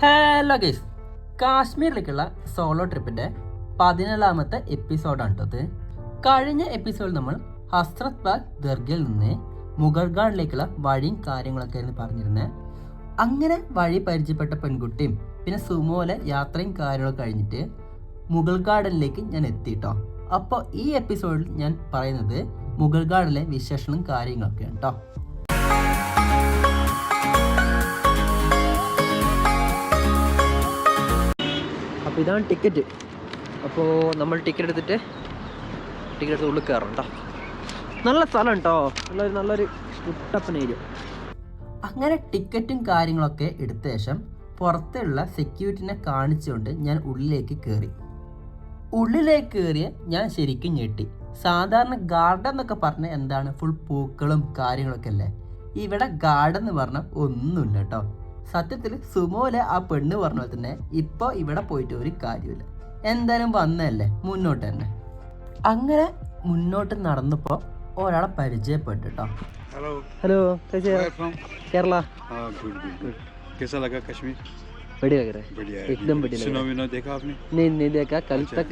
Hello guys കാശ്മീരിലേക്കുള്ള solo ട്രിപ്പിന്റെ പതിനേഴാമത്തെ എപ്പിസോഡാണ് കേട്ടത് കഴിഞ്ഞ എപ്പിസോഡിൽ നമ്മൾ ഹസ്രത് ബാഗ് ദർഗയിൽ നിന്ന് മുഗൾഗാഡിലേക്കുള്ള വഴിയും കാര്യങ്ങളൊക്കെ ആയിരുന്നു പറഞ്ഞിരുന്നത് അങ്ങനെ വഴി പരിചയപ്പെട്ട പെൺകുട്ടിയും പിന്നെ സുമോലെ യാത്രയും കാര്യങ്ങളൊക്കെ കഴിഞ്ഞിട്ട് മുഗൾ ഗാർഡനിലേക്ക് ഞാൻ എത്തിട്ടോ അപ്പോൾ ഈ എപ്പിസോഡിൽ ഞാൻ പറയുന്നത് മുഗൾ ഗാർഡനിലെ വിശേഷങ്ങളും കാര്യങ്ങളൊക്കെയാണ് കേട്ടോ അപ്പോൾ ഇതാണ് ടിക്കറ്റ്. അപ്പോൾ നമ്മൾ ടിക്കറ്റ് എടുത്തിട്ട് ടിക്കറ്റ് എടുത്ത് ഉള്ളിൽ കയറണം കേട്ടോ നല്ല സ്ഥലം കേട്ടോ നല്ലൊരു നല്ലൊരു കുട്ടപ്പൻ ഏരിയ. അങ്ങനെ ടിക്കറ്റും കാര്യങ്ങളൊക്കെ എടുത്ത ശേഷം പുറത്തുള്ള സെക്യൂരിറ്റിനെ കാണിച്ചുകൊണ്ട് ഞാൻ ഉള്ളിലേക്ക് കയറി. ഉള്ളിലേക്ക് കയറിയ ഞാൻ ശരിക്കും ഞെട്ടി. സാധാരണ ഗാർഡൻ എന്നൊക്കെ പറഞ്ഞാൽ എന്താണ്? ഫുൾ പൂക്കളും കാര്യങ്ങളൊക്കെ അല്ലേ? ഇവിടെ ഗാർഡൻ എന്ന് പറഞ്ഞാൽ ഒന്നുമില്ല കേട്ടോ സത്യത്തിൽ സുമോലെ ആ പെണ്ണ് പറഞ്ഞ പോലെ തന്നെ ഇപ്പോൾ ഇവിടെ പോയിട്ട് ഒരു കാര്യമില്ല എന്തായാലും വന്നതല്ലേ മുന്നോട്ട് തന്നെ അങ്ങനെ മുന്നോട്ട് നടന്നപ്പോൾ ഒരാളെ പരിചയപ്പെട്ടു കേട്ടോ hello hello Where from? Kerala हाँ गुड गुड गुड कैसा लगा कश्मीर बढ़िया लग रहा है बढ़िया है एकदम बढ़िया लग सुनो रहा है विनो देखा आपने नहीं नहीं देखा कल अच्छा। तक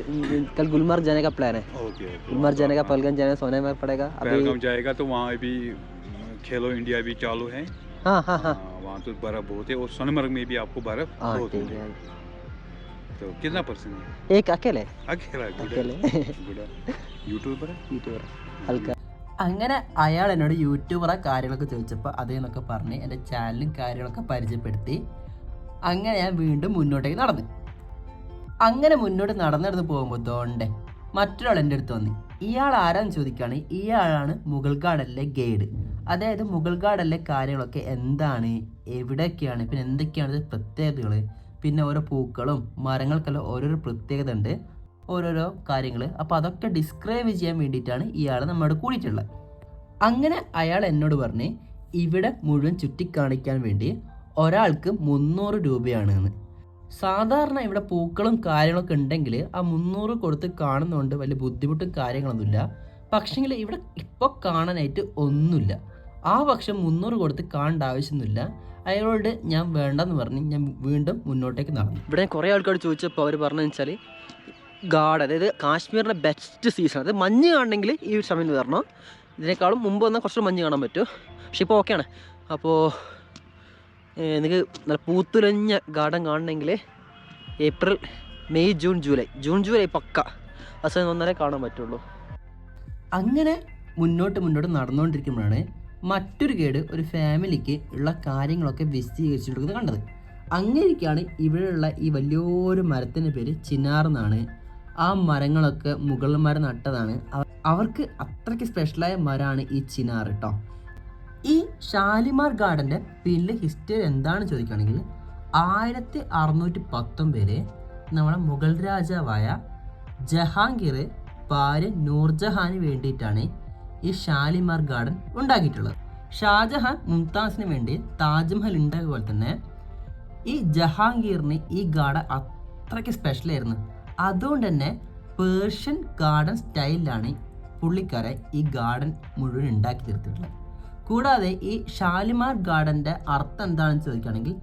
कल गुलमर्ग जाने का प्लान है ओके ओके गुलमर्ग जाने का पलगन जाने सोने पड़ेगा अभी पहलगाम जाएगा तो वहाँ भी खेलो इंडिया भी चालू है हाँ हाँ हाँ हाँ, वहाँ तो बर्फ बहुत है और सोनमर्ग में भी आपको बर्फ हाँ बहुत ठीक है है तो कितना परसेंट है एक अकेले अकेला अकेले गुड यूट्यूबर है യൂട്യൂബർ ആൾക്കാർ അങ്ങനെ അയാൾ എന്നോട് യൂട്യൂബറെ കാര്യങ്ങളൊക്കെ ചോദിച്ചപ്പോൾ അതേന്നൊക്കെ പറഞ്ഞ് എൻ്റെ ചാനലും കാര്യങ്ങളൊക്കെ പരിചയപ്പെടുത്തി അങ്ങനെ ഞാൻ വീണ്ടും മുന്നോട്ടേക്ക് നടന്നു അങ്ങനെ മുന്നോട്ട് നടന്നു നടന്ന് പോകുമ്പോൾ ദോണ്ടേ മറ്റൊരാൾ എൻ്റെ അടുത്ത് വന്നു ഇയാൾ ആരാന്ന് ചോദിക്കുകയാണ് ഇയാളാണ് മുഗൾ ഗാർഡനിലെ ഗൈഡ് അതായത് മുഗൾ ഗാർഡനിലെ കാര്യങ്ങളൊക്കെ എന്താണ്? എവിടെയൊക്കെയാണ്? പിന്നെ എന്തൊക്കെയാണ് പ്രത്യേകതകൾ പിന്നെ ഓരോ പൂക്കളും മരങ്ങൾക്കെല്ലാം ഓരോരോ പ്രത്യേകത ഉണ്ട്. ഓരോരോ കാര്യങ്ങൾ അപ്പോൾ അതൊക്കെ ഡിസ്ക്രൈബ് ചെയ്യാൻ വേണ്ടിയിട്ടാണ് ഇയാൾ നമ്മളോട് കൂടിയിട്ടുള്ളത്. അങ്ങനെ അയാൾ എന്നോട് പറഞ്ഞ് ഇവിടെ മുഴുവൻ ചുറ്റിക്കാണിക്കാൻ വേണ്ടി ഒരാൾക്ക് മുന്നൂറ് രൂപയാണ് എന്ന് സാധാരണ ഇവിടെ പൂക്കളും കാര്യങ്ങളൊക്കെ ഉണ്ടെങ്കിൽ ആ മുന്നൂറ് കൊടുത്ത് കാണുന്നതുകൊണ്ട് വലിയ ബുദ്ധിമുട്ടും കാര്യങ്ങളൊന്നുമില്ല. പക്ഷേങ്കിൽ ഇവിടെ ഇപ്പോൾ കാണാനായിട്ട് ഒന്നുമില്ല. ആ പക്ഷം മുന്നൂറ് കൊടുത്ത് കാണേണ്ട ആവശ്യമൊന്നുമില്ല. അയാളോട് ഞാൻ വേണ്ടെന്ന് പറഞ്ഞ് ഞാൻ വീണ്ടും മുന്നോട്ടേക്ക് നടന്നു. ഇവിടെ കുറേ ആൾക്കാർ ചോദിച്ചപ്പോൾ അവർ പറഞ്ഞു വെച്ചാൽ ഗാഡ് അതായത് കാശ്മീരിന്റെ ബെസ്റ്റ് സീസൺ അത് മഞ്ഞ് കാണണമെങ്കിൽ ഈ ഒരു സമയത്ത് വരണം. ഇതിനേക്കാളും മുമ്പ് വന്നാൽ കുറച്ച് മഞ്ഞ് കാണാൻ പറ്റും. പക്ഷെ ഇപ്പോൾ ഓക്കെയാണ് അപ്പോൾ എനിക്ക് നല്ല പൂത്തുലഞ്ഞ ഗാർഡൻ കാണണമെങ്കിൽ April May June July. June July പക്ക. അസുഖം വന്നാലേ കാണാൻ പറ്റുള്ളൂ. അങ്ങനെ മുന്നോട്ട് മുന്നോട്ട് നടന്നുകൊണ്ടിരിക്കുമ്പോഴാണ് മറ്റൊരു ഗൈഡ് ഒരു ഫാമിലിക്ക് ഉള്ള കാര്യങ്ങളൊക്കെ വിശദീകരിച്ചു കൊടുക്കുന്നത് കണ്ടത്. അങ്ങനെയൊക്കെയാണ് ഇവിടെയുള്ള ഈ വലിയൊരു മരത്തിന്റെ പേര് ചിനാർ എന്നാണ്. ആ മരങ്ങളൊക്കെ മുഗൾമാർ നട്ടതാണ്. അവ- അവർക്ക് അത്രയ്ക്ക് സ്പെഷ്യലായ മരമാണ് ഈ ചിനാർ കേട്ടോ ഈ ഷാലിമാർ ഗാർഡന്റെ പിന്നിലെ ഹിസ്റ്ററി എന്താണെന്ന് ചോദിക്കുകയാണെങ്കിൽ ആയിരത്തി അറുന്നൂറ്റി പത്തൊമ്പതിൽ നമ്മുടെ മുഗൾ രാജാവായ ജഹാംഗീർ ഭാര്യ നൂർജഹാന് വേണ്ടിയിട്ടാണ് ഈ ഷാലിമാർ ഗാർഡൻ ഉണ്ടാക്കിയിട്ടുള്ളത്. ഷാജഹാൻ മുംതാസിന് വേണ്ടി താജ്മഹൽ ഉണ്ടായ പോലെ തന്നെ ഈ ജഹാംഗീറിന് ഈ ഗാർഡൻ അത്രയ്ക്ക് സ്പെഷ്യലായിരുന്നു അതുകൊണ്ട് തന്നെ പേർഷ്യൻ ഗാർഡൻ സ്റ്റൈലിലാണ് പുള്ളിക്കാരെ ഈ ഗാർഡൻ മുഴുവൻ ഉണ്ടാക്കി തീർത്തിട്ടുള്ളത്. കൂടാതെ ഈ ഷാലിമാർ ഗാർഡന്റെ അർത്ഥം എന്താണെന്ന് ചോദിക്കുകയാണെങ്കിൽ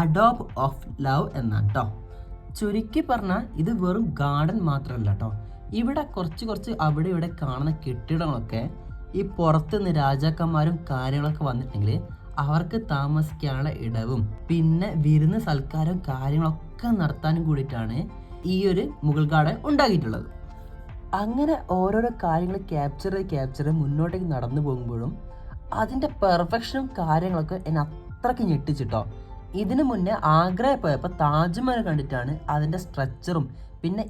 അഡോബ് ഓഫ് ലവ് എന്നാണ് കേട്ടോ ചുരുക്കി പറഞ്ഞാൽ ഇത് വെറും ഗാർഡൻ മാത്രമല്ല കേട്ടോ ഇവിടെ കുറച്ച് കുറച്ച് അവിടെ ഇവിടെ കാണുന്ന കെട്ടിടങ്ങളൊക്കെ ഈ പുറത്തുനിന്ന് രാജാക്കന്മാരും കാര്യങ്ങളൊക്കെ വന്നിട്ടുണ്ടെങ്കിൽ അവർക്ക് താമസിക്കാനുള്ള ഇടവും പിന്നെ വിരുന്ന് സൽക്കാരവും കാര്യങ്ങളൊക്കെ നടത്താനും കൂടിയിട്ടാണ് ഈ ഒരു മുഗൾ ഗാർഡൻ ഉണ്ടാക്കിയിട്ടുള്ളത്. അങ്ങനെ ഓരോരോ കാര്യങ്ങൾ ക്യാപ്ചർ ക്യാപ്ചർ മുന്നോട്ടേക്ക് നടന്നു പോകുമ്പോഴും അതിന്റെ പെർഫെക്ഷനും കാര്യങ്ങളൊക്കെ എന്നെ അത്രയ്ക്ക് ഞെട്ടിച്ചിട്ടോ. ഇതിനു മുന്നേ ആഗ്രഹ പോയപ്പോൾ താജ്മഹൽ കണ്ടിട്ടാണ് അതിന്റെ സ്ട്രക്ചറും പിന്നെ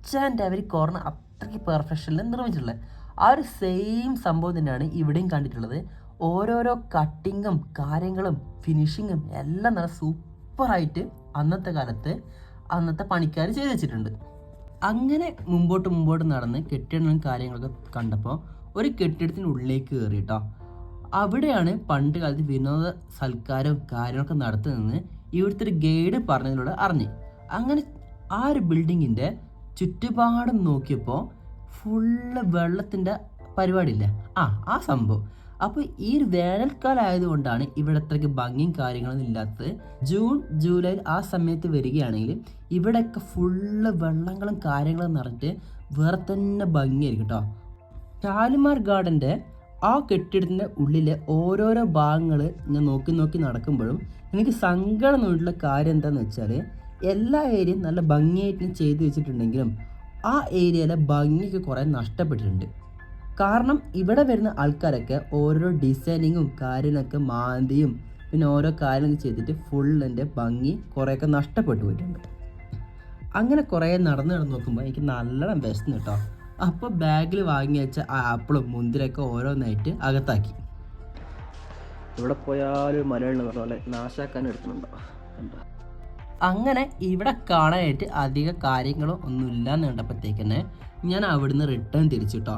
ഈച്ച് ആൻഡ് എവറി കോർണർ അത്രയ്ക്ക് പെർഫെക്ഷനിൽ നിർമ്മിച്ചിട്ടുള്ളത്. ആ ഒരു സെയിം സംഭവം തന്നെയാണ് ഇവിടെയും കണ്ടിട്ടുള്ളത്. ഓരോരോ കട്ടിങ്ങും കാര്യങ്ങളും ഫിനിഷിങ്ങും എല്ലാം നല്ല സൂപ്പറായിട്ട് അന്നത്തെ കാലത്ത് അന്നത്തെ പണിക്കാർ ചെയ്തു വെച്ചിട്ടുണ്ട്. അങ്ങനെ മുമ്പോട്ട് മുമ്പോട്ട് നടന്ന് കെട്ടിടങ്ങളും കാര്യങ്ങളൊക്കെ കണ്ടപ്പോൾ ഒരു കെട്ടിടത്തിനുള്ളിലേക്ക് കയറി കേട്ടോ. അവിടെയാണ് പണ്ട് കാലത്ത് വിനോദ സൽക്കാരവും കാര്യങ്ങളൊക്കെ നടത്തുന്നതെന്ന് ഇവിടുത്തെ ഒരു ഗൈഡ് പറഞ്ഞതിലൂടെ അറിഞ്ഞ്. അങ്ങനെ ആ ഒരു ബിൽഡിങ്ങിന്റെ ചുറ്റുപാടും നോക്കിയപ്പോൾ ഫുള്ള് വെള്ളത്തിന്റെ പരിപാടിയില്ല? ആ ആ സംഭവം. അപ്പോൾ ഈ ഒരു വേനൽക്കാലം ആയതുകൊണ്ടാണ് ഇവിടെ അത്രയ്ക്ക് ഭംഗിയും കാര്യങ്ങളൊന്നും ഇല്ലാത്തത്. ജൂൺ ജൂലൈ ആ സമയത്ത് വരികയാണെങ്കിൽ ഇവിടെയൊക്കെ ഫുള്ള് വെള്ളങ്ങളും കാര്യങ്ങളും നിറഞ്ഞിട്ട് വേറെ തന്നെ ഭംഗിയായിരിക്കും കേട്ടോ ഷാലിമാർ ഗാർഡന്റെ ആ കെട്ടിടത്തിന്റെ ഉള്ളിലെ ഓരോരോ ഭാഗങ്ങൾ ഞാൻ നോക്കി നോക്കി നടക്കുമ്പോഴും എനിക്ക് സങ്കടം തോന്നിയിട്ടുള്ള കാര്യം എന്താണെന്ന് വെച്ചാൽ എല്ലാ ഏരിയയും നല്ല ഭംഗിയായിട്ട് ചെയ്തു വെച്ചിട്ടുണ്ടെങ്കിലും ആ ഏരിയയിലെ ഭംഗിക്ക് കുറേ നഷ്ടപ്പെട്ടിട്ടുണ്ട്. കാരണം ഇവിടെ വരുന്ന ആൾക്കാരൊക്കെ ഓരോ ഡിസൈനിങ്ങും കാര്യങ്ങളൊക്കെ മാന്തിയും പിന്നെ ഓരോ കാര്യങ്ങൾ ചെയ്തിട്ട് ഫുള്ളിന്റെ ഭംഗി കുറേയൊക്കെ നഷ്ടപ്പെട്ടു പോയിട്ടുണ്ട്. അങ്ങനെ കുറേ നടന്ന് നടന്ന് നോക്കുമ്പോൾ എനിക്ക് നല്ലോണം വിശന്ന് കേട്ടോ അപ്പോൾ ബാഗിൽ വാങ്ങി വെച്ച ആ ആപ്പിളും മുന്തിരൊക്കെ ഓരോന്നായിട്ട് അകത്താക്കി. ഇവിടെ പോയാലും മലയാളം പറഞ്ഞ പോലെ നാശാക്കാൻ എടുക്കുന്നുണ്ടോ? അങ്ങനെ ഇവിടെ കാണാനായിട്ട് അധിക കാര്യങ്ങളോ ഒന്നുമില്ല എന്ന് കണ്ടപ്പോഴത്തേക്ക് തന്നെ ഞാൻ അവിടുന്ന് റിട്ടേൺ തിരിച്ചു കേട്ടോ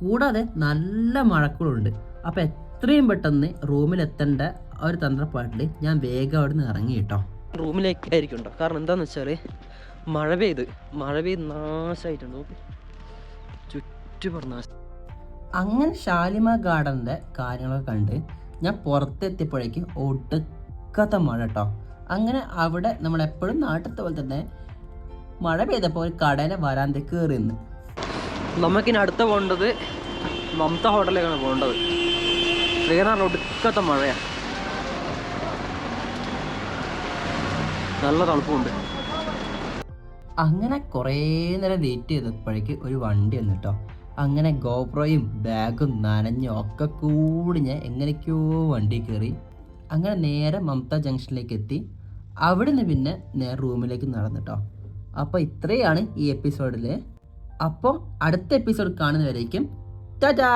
കൂടാതെ നല്ല മഴക്കുളുണ്ട് അപ്പോൾ എത്രയും പെട്ടെന്ന് റൂമിലെത്തേണ്ട ഒരു തന്ത്രപ്പാട്ടിൽ ഞാൻ വേഗം അവിടുന്ന് ഇറങ്ങി കേട്ടോ റൂമിലേക്കായിരിക്കും കേട്ടോ കാരണം എന്താണെന്ന് വെച്ചാൽ മഴ പെയ്ത് മഴ പെയ്ത് നാശമായിട്ടുണ്ട് ചുറ്റുപാട് നാശം അങ്ങനെ ഷാലിമ ഗാർഡന്റെ കാര്യങ്ങളൊക്കെ കണ്ട് ഞാൻ പുറത്തെത്തിയപ്പോഴേക്കും ഒടുക്കത്തെ മഴ കേട്ടോ. അങ്ങനെ അവിടെ നമ്മൾ എപ്പോഴും നാട്ടിലത്തെ പോലെ തന്നെ മഴ പെയ്തപ്പോൾ ഒരു കടയിലെ വരാന്ത കയറി നിന്ന്. നമുക്കിനി അടുത്ത പോകേണ്ടത് മമത ഹോട്ടലിലേക്കാണ് പോകേണ്ടത്. ശ്രീകരണ ഒടുക്കത്തെ മഴയാണ്. നല്ല തണുപ്പുണ്ട്. അങ്ങനെ കുറേ നേരം വെയിറ്റ് ചെയ്തപ്പോഴേക്ക് ഒരു വണ്ടി വന്നു കേട്ടോ അങ്ങനെ ഗോപ്രോയും ബാഗും നനഞ്ഞും ഒക്കെ കൂടി ഞാൻ എങ്ങനെയൊക്കെയോ വണ്ടി കയറി അങ്ങനെ നേരെ മമത ജംഗ്ഷനിലേക്ക് എത്തി അവിടെ നിന്ന് പിന്നെ നേരെ റൂമിലേക്ക് നടന്നു അപ്പോൾ ഇത്രയാണ് ഈ എപ്പിസോഡിൽ അപ്പോൾ അടുത്ത എപ്പിസോഡ് കാണുന്നവരേക്കും ടാറ്റാ!